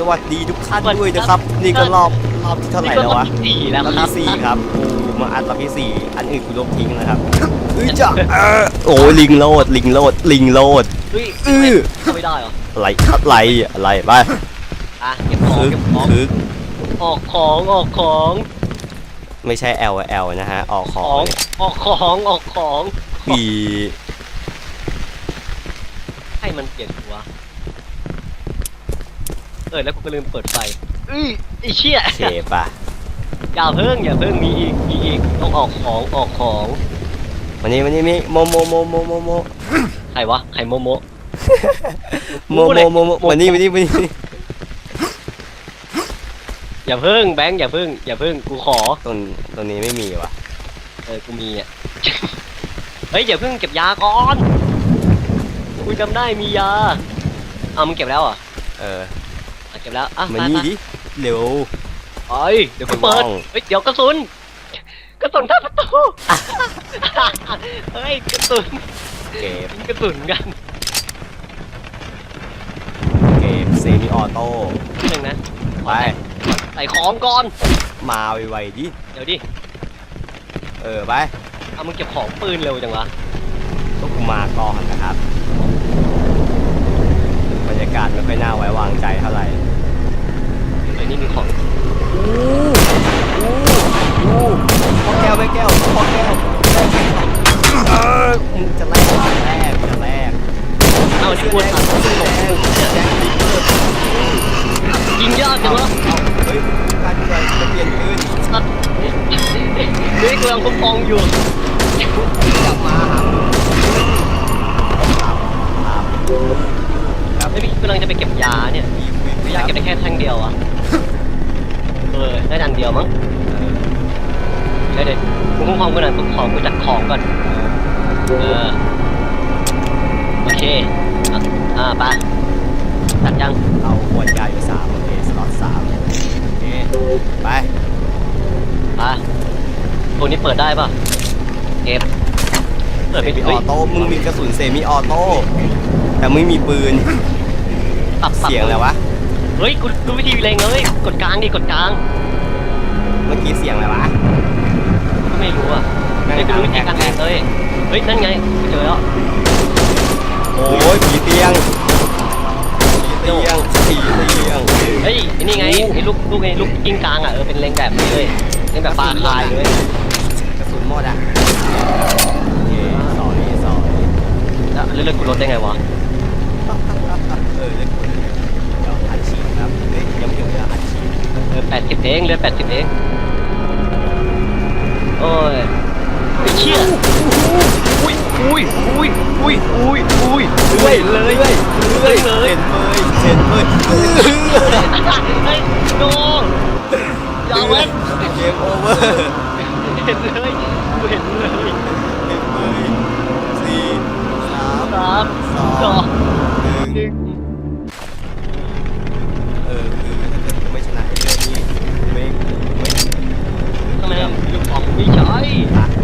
สวัสดีทุกท่านด้วยนะครับ นี่ก็รอบรอบที่เท่าไหร่แล้ววะนี่ก็รอบที่สี่แล้วรอบครับที่สี่ครับกูมาอัดรอบที่สี่อันอื่นกูลบทิ้งนะครับเอ้ยจ้ะเออโอ้ลิงโลดลิงโลดลิงโลดเฮ้ยอื้อเข้าไม่ได้เหรออะไรอะไรอะไรไปอะเก็บของคึกเก็บของคึกออกของออกของไม่ใช่ L L นะฮะ ออกขขอองงออกของ ออกของปีให้มันเปลี่ยนหัว เออแล้วกูก็ลืมเปิดไฟอุ้ยไอ้เชี่ยเคป่ะอย่าเพิ่งอย่าเพิ่งมีอีกมีอีกต้องออกของออกของวันนี้วันนี้มีโมโมโมโมโมโมใครวะใครโมโมโมโมโมโมวันนี้วันนี้วันนี้อย่าเพิ่งแบงค์อย่าเพิ่งอย่าเพิ่งกูขอตรงตรงนี้ไม่มีว่ะเออกูมีอะเฮ้ยอย่าเพิ่งเก็บยาก่อนกูจำได้มียาเอามึงเก็บแล้วเหรอะเออ เก็บแล้วอะมาไปนี่ไปดิเร็วเอ้ยเดี๋ยวกูเปิดไม่มองเฮ้ยเดี๋ยวกระสุนกระสุนท่าประตูเฮ้ยกระสุนเก็บยิงกระสุนกันเก็บเซมิออโต้หนึ่งนะไปใส่ของก่อนมาไวๆดิเดี๋ยวดิเออไปเอามึงเก็บของปืนเร็วจังวะก็กูมาก่อนนะครับบรรยากาศไม่ค่อยน่าไว้วางใจเท่าไหร่ เฮ้ยนี่มีของ พอแก้วไม่แก้วพอแก้วเออมึงจะแลกจะแลกจะแลก เอาที่กู แด ถาม งแดงแดงดิเกอร์ ยิงยากจังวะ เอาเฮ้ยการเปลี่ยนจะเปลี่ยนปืน สัตว์ เฮ้ยกูกำลังคุ้มครองอยู่กลับมาหาครับครับเฮ้ยพี่กำลังจะไปเก็บยาเนี่ยมีคุยยาเก็บได้แค่แท่งเดียวอะเออได้อันเดียวมั้งเดี๋ยวเดี๋ยวกูคุ้มครองกูหน่อยกูขอกูจัดของก่อนเออโอเคอะอ่าไปจัดยังเอาขวดยาอยู่สามโอเคสล็อตสามโอเคไปไป ตัวนี้เปิดได้ป่ะเก็บเปิดเซไม่มิถึออโต้มึงมีกระสุนเซมิออโต้แต่ไม่มีปืนปรับปรับเสียงอะไรวะเฮ้ยกูกูวิธีเล็งเลยกดกลางดิกดกลางเมื่อกี้เสียงอะไรวะไม่รู้อะแม่งเฮ้ยกูรู้วิธีการแฮแฮกกเลยเฮ้ยนั่นไงกูเจอแล้วโอ้ยผีเตียงผีเตียงผีเตียงเฮ้ยไอ้นี่ไงไอ้ลูกลูกไอ้ลูกกิ้งกลางอะเออเป็นเล็งแบบนี้เลยเล็งแบบปลาคายเลยกระสุน หมดอะโอเคสองนี่สองแล้วเลือกกูลดได้ไงวะ เออเล่นคนเดี๋ยวอัดฉีดครับเฮ้ยยังไม่ถึงเวลาอัดฉีดเออแปดสิบเองเลือดแปดสิบเอง โอ้ยไอ้เชี่ยอุ้ยอุ้ยอุ้ยอุ้ยอุ้ยอุ้ยเลื่อยเลยเลื่อยเลื่อยเลยเห็นเลยเห็นเลยเฮ้ยโดอย่าเว้นเกมโอเวอร์เห็นเลยกูเห็นเลยเห็นเลยสี่สามสามสองสองหนึ่งหนึ่งเออคือถ้าเกิดกูไม่ชนะไอ้เรื่องนี้ไม่ไม่ทำไมลูกของไม่ใช่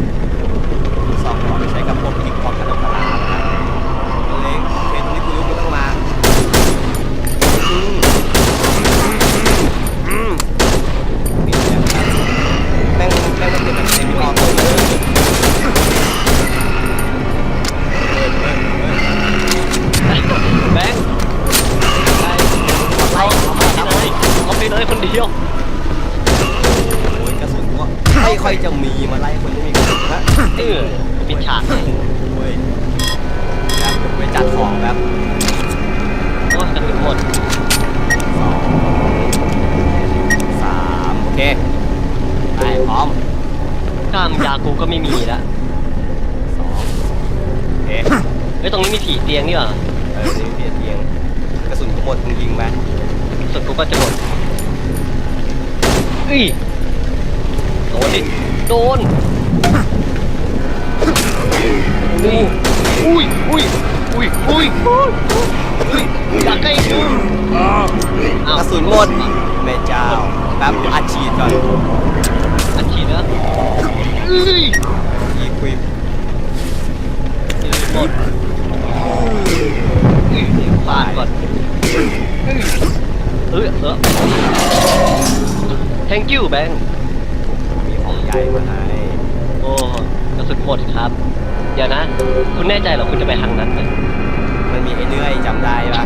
พร้อมกล้ามยากูก็ไม่มีแล้วสองโอเคเฮ้ยตรงนี้มีผีเตียงนี่หว่าเออนี่เบียดเบียงกระสุนก็หมดมึงยิงไปส่วนกูก็จะหมดอุ้ยโดนดิโดนอุ้ยอุ้ยอุ้ยอุ้ยอุ้ยอุ้ยอยากใกล้กูอ้าวกระสุนหมดแม่เจ้าแป๊บอัดฉีดก่อน อัดฉีดนะอุ้ยอีควิปหมดอุ้ยฟาดก่อนอุ้ยเออเออ thank you แบงค์มีของใหญ่มาให้โอ้กระสุนหมดครับ เดี๋ยวนะ คุณแน่ใจเหรอคุณจะไปทางนั้นไหมมันมีไอ้เลื่อยจำได้ปะ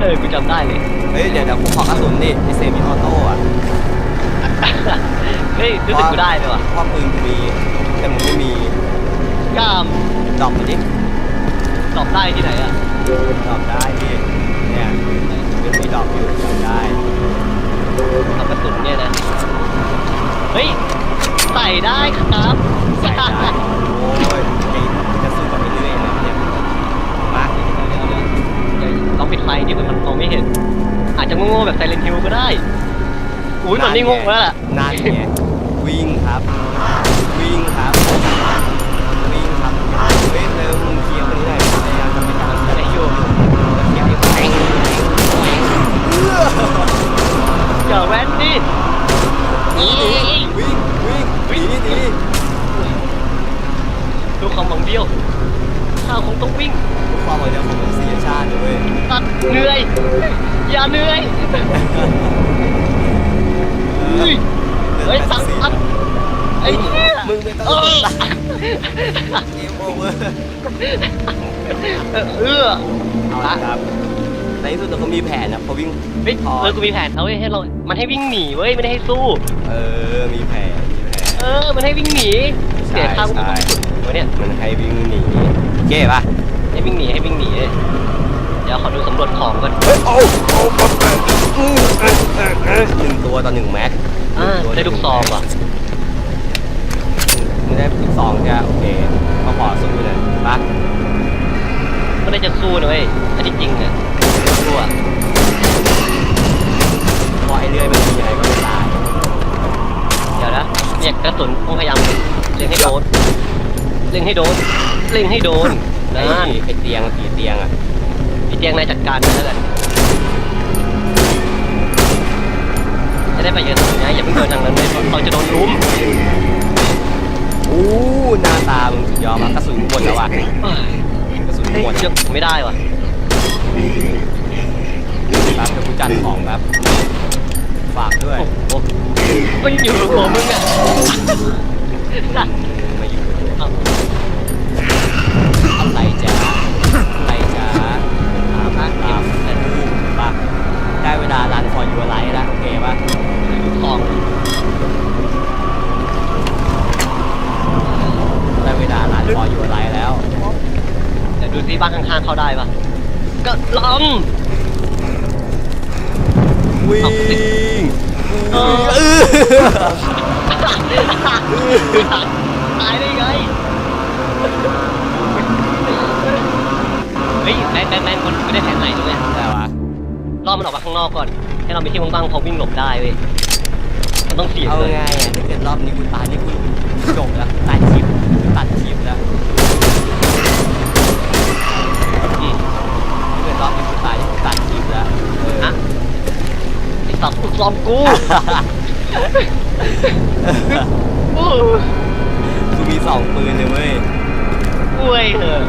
เออกูจำได้เลย เฮ้ยเดี๋ยวเดี๋ยวกูขอกระสุนดิไอเซมิออโต้อะ เฮ้ยรู้สึกกูได้เลยว่ะเพราะปืนกูมี แต่มึงไม่มีกล้ามดอกมาดิตอบได้ที่ไหนอะดอกได้พี่เนี่ยยังมีดอกอยู่จำได้ทำกระสุนเนี่ยนะเฮ้ยใส่ได้ครับใส่ได้โอ้ยไอ้จะสู้กับไอ้เลื่อยนะเนี่ยมาเดี๋ยวเดี๋ยวเดี๋ยวเดี๋ยวลองปิดไฟดิมันมองไม่เห็น อาจจะโง่ๆแบบไซเลนฮิวก็ได้ อุ้ยมันนี่โง่แล้วล่ะนั่นไงวิ่งครับ วิ่งครับวิ่งครับเฮ้ยเร็วมึงเคลียร์ไปเรื่อยพยายามจะไปการอะไรอยู่เคลียร์ให้แข็งเอื้ออย่าแว้นดินี่วิ่งวิ่งวิ่งหนีหนีดูความหวังเดียวข้าวคงต้องวิ่งความหวังเดียวของมนุษยชาติเลยเว้ยตัดเหนื่อยอย่าเหนื่อยเฮ้ ยเฮ้ยตังค์ตังค์ไอ้เนี่ยมึงไม่ต้องเออตังค์เกมโอเวอร์เออเออเอาละครับในที่สุดเราก็มีแผนนะพอวิ่งเฮ้ยเออกูมีแผนเอาไว้ให้เรา มันให้วิ่งหนีเว้ยไม่ได้ให้สู้ เออมีแผนมีแผนเออ มันให้วิ่งหนีใช่เสียค่าใช่วะเนี่ยมันให้วิ่งหนีเก้ปะให้วิ่งหนีให้วิ่งหนีเลยเดี๋ยวขอดูสำรวจของก่อนเฮ้ยโอ้โอ้ หนึ่งตัวต่อหนึ่งแม็กอ่าได้ลูกซองว่ะไม่ได้ลูกซองใช่ไหมโอเคก็ขอสู้หน่อยปะก็ได้จะสู้นะเว้ยอันที่จริงเนี่ยสู้อะเพราะไอ้เลื่อยมันมีอะไรก็ไม่ตายเดี๋ยวนะเนี่ยกระสุนต้องพยายามเล็งให้โดนเล็งให้โดนเล็งให้โดนไอ้นั่นไอ้เตียงตีเตียงอะพี่เตียงนายจัดการมันแล้ว จะได้ไปเยอะถึงนะอย่าเพิ่งเดินทางนั้นเลยเราจะโดนลุ้มอู้หน้าตามึงสุดยอดมากกระสุนหมดแล้วว่ะเอ้ยกระสุนเฮ้ยหมดเชือกไม่ได้ว่ะครับเดี๋ยวกูจัดของครับฝากด้วยโอ้โหมันอยู่กับหัวมึงอะมาอยู่กับตัวเอาอะไรจ๊ะอะไรจ๊ะถามนะถามแต่ดูปะ ได้เวลารันฟอร์ยูไลท์แล้วโอเคปะลูกซองได้เวลารันฟอร์ยูไลท์แล้วเดี๋ยวดูซิบ้านข้างๆเข้าได้ปะก็ลองวิ่งเออเออตายได้ไงเฮ้ยแมนแมนแมนคนไม่ได้แผนไหนด้วยได้วะ ล่อมันออกมาข้างนอกก่อน ให้เราไปที่ว่างๆพอวิ่งหลบได้เว้ยมันต้องเสียงเอาเลย ไงอะถ้าเกิดรอบนี้กูตายนี่กูจบแล้วตัดคลิปตัดคลิปแล้วอืมถ้าเกิดรอบนี้กูตายนี่กูตัดคลิปแล้วเออ ฮะ ไอ้สับลูกซองกูโอ้กูมีสองปืนเลยเว้ยอวยเหอะ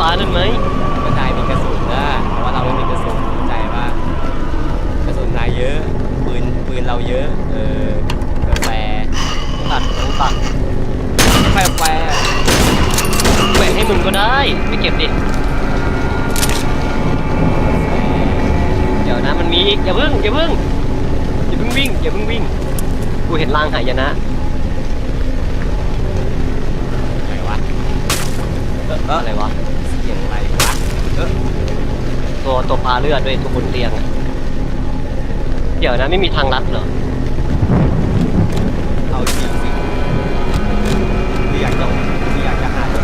ฟ้านั่นไหมกระจายมีกระสุนนะแต่ว่าเราไม่มีกระสุนเข้าใจปะกระสุนนายเยอะปืนปืนเราเยอะ เออกาแฟตัดต้องตัดแฟแฟแบ่งให้มึงก็ได้ไปเก็บดิเดี๋ยวนะมันมีอีกอย่าเพิ่งอย่าเพิ่งอย่าเพิ่งวิ่งอย่าเพิ่งวิ่งกูเห็นรางหายนะไหนวะเออเอออะไรวะ ตัวตัวปลาเลือดด้วยตัวบนเตียงอะเดี๋ยวนะไม่มีทางลัดเหรอ เอาจริงสิคืออยากจะคืออยากจะหาจะ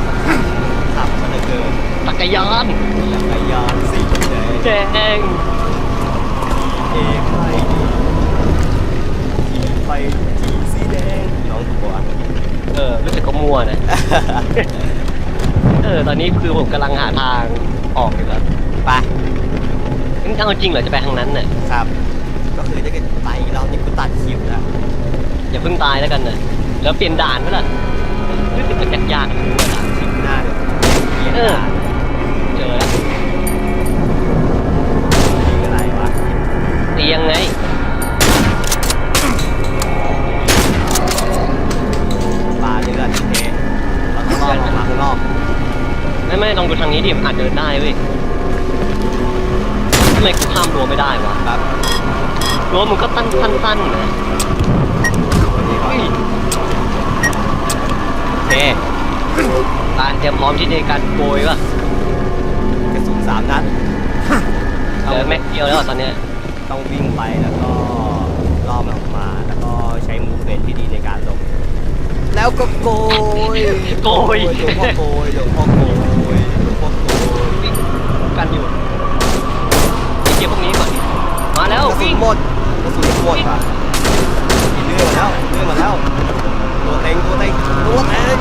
ขับมันเหลือเกินจักรยานจักรยานสีแดงแดงเอกไฟขี่ไฟขี่สีแดงน้องตัว เออรู้สึกก็มั่วนะ เออ ตอนนี้คือผมกำลังหาทางออกอยู่ครับไปงั้นเอาจริงเหรอจะไปทางนั้นน่ะครับ ก็คือถ้าเกิดไปอีกรอบนี้กูตัดคลิปแล้วอย่าเพิ่งตายแล้วกันน่ะแล้วเปลี่ยนด่านไหมล่ะรู้สึกมันยากๆนะไม่รู้ว่าด่านคลิปหน้าเดี๋ยวเปลี่ยนเออ ด่านางนี้ดิมันอาจเดินได้เว้ยทำไมกูข้ามรั้วไม่ได้วะครับรั้วมันก็ตั้นสั้นๆนะนี่ก่อนเฮ้ยโอเคการเตรียมพร้อมที่ในการโกยป่ะกระสุนสามนัดเหลือแม็กเดียวแล้วอะตอนเนี้ยต้องวิ่งไปแล้วก็ล่อมันออกมาแล้วก็ใช้มูฟเมนที่ดีในการหลบแล้วก็โกยโกยหลวงพ่อโกยหลวงพ่อโกย กันอยู่ไอ้เกี่ยวพวกนี้ก่อนดิมาแล้วกระสุวิ่นงหมดกระสุนหมดป่ะมีเรื่องมาแล้วเรื่องมาแล้ว ตัวเต็งตัวเต็งตัวเต็ง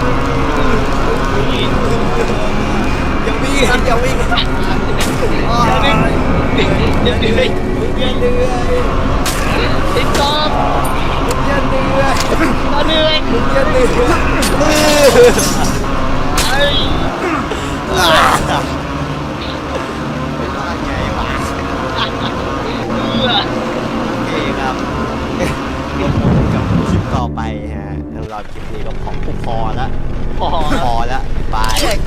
อย่าวิ่งครับอย่าวิ่งอย่าวิ่งเดี๋ยวเดี๋ยวเดี๋ยวอย่าเหนื่อยติดต่ออย่าเหนื่อยตอนเหนื่อยอย่าเหนื่อย ไอ้ อ่าเป็นว่าไงวะ เบื่อ โอเคครับกับคลิปต่อไป ฮะสำหรับคลิปนี้ก็ของผู้พอแล้วพอพอแล้วบายอะ